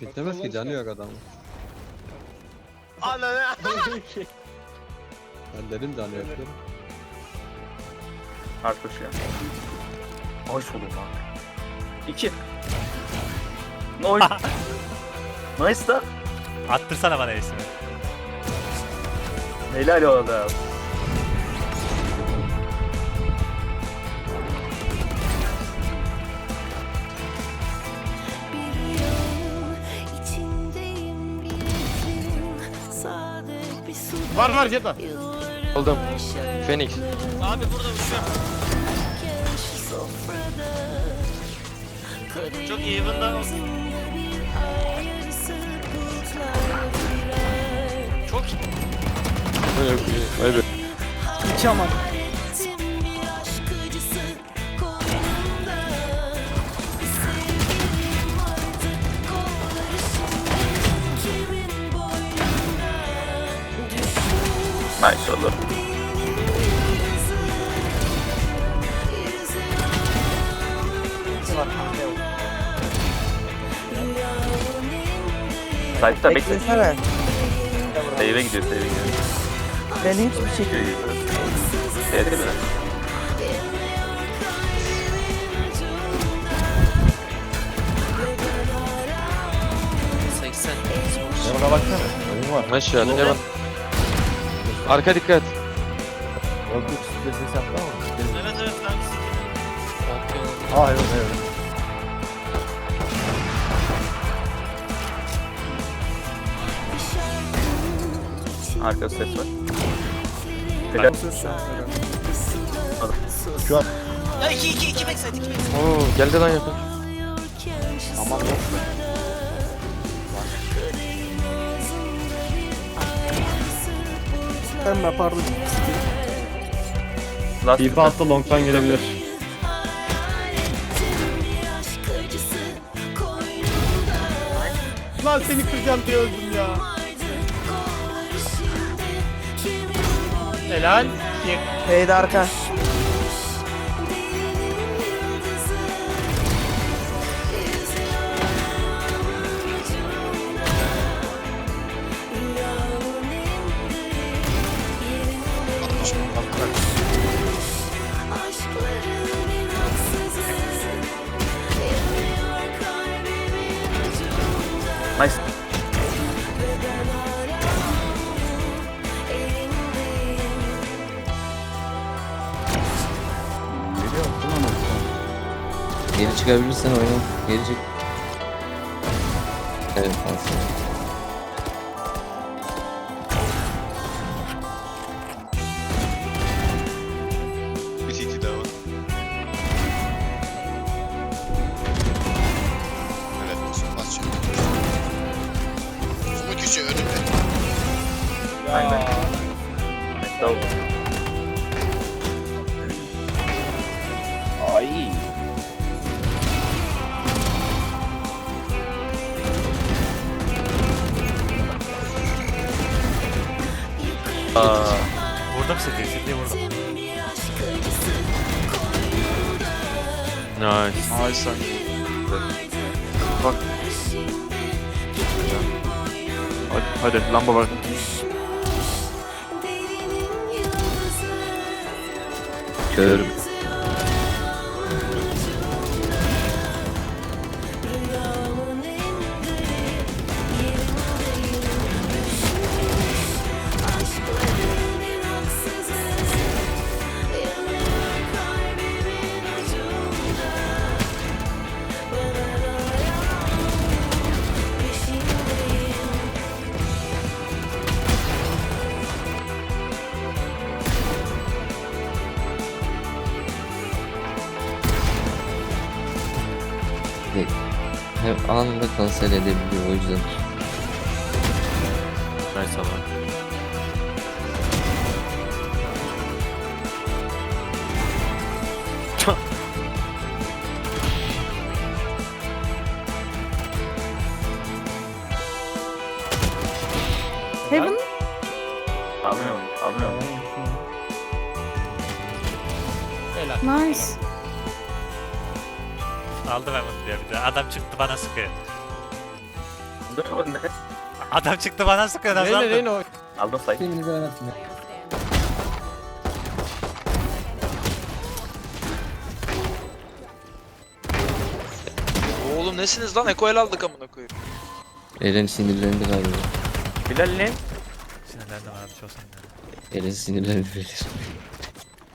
Bitemez ki canı yok adamın. Ananı. Ben dedim canı yok dedim. Hard koşuyor. Ay solum lan. İki. Nice. nice da. Attırsana bana esmi. Helal oldu. Var var jet var. Aldım. Phoenix. Abi burada uçuyor. Çok iyi bunda. Çok iyi. Vay be. İki aman. Nice oldu. Side'da bekle. Beklesene. Save'e gidiyor, save'e gidiyor. Ben hiçbir şey Save'e gidiyor. Save'de mi? Yanına baksana. Oyun var. Maşallah. Arka dikkat. Yok yok stres yaptı ama. Evet evet ben Aa evet evet. Arkada ses var. Helal. Şu an Ya 2 2 2 backside 2 backside. Oo geldi lan yakın. aman yok. Pembe pardon. Last Tipi attı long'tan gelebilir. Lan seni kıracağım diye öldüm ya. Helal. Fade arka. Nice. Geri çıkabilirsen oyna. Geri çık. Evet aslında. Aa, Vurdum City'yi, City'yi vurdum. Nice. Ay sen. Hadi, hadi lamba var. Kör. Hem anında kanser edebiliyor o yüzden. Nice ama. Heaven. almıyorum, almıyorum. Helal. Nice. Aldım hemen diyor bir de. Adam çıktı bana sıkıyor. Ne? Adam çıktı bana sıkıyor nasıl Reyna aldın? Reyna o. Aldım sayı. Oğlum nesiniz lan? Eko el aldık amına koyayım. Eren sinirlendi galiba. Bilal ne? Sinirlendim abi çok sinirlendim. Eren sinirlendi.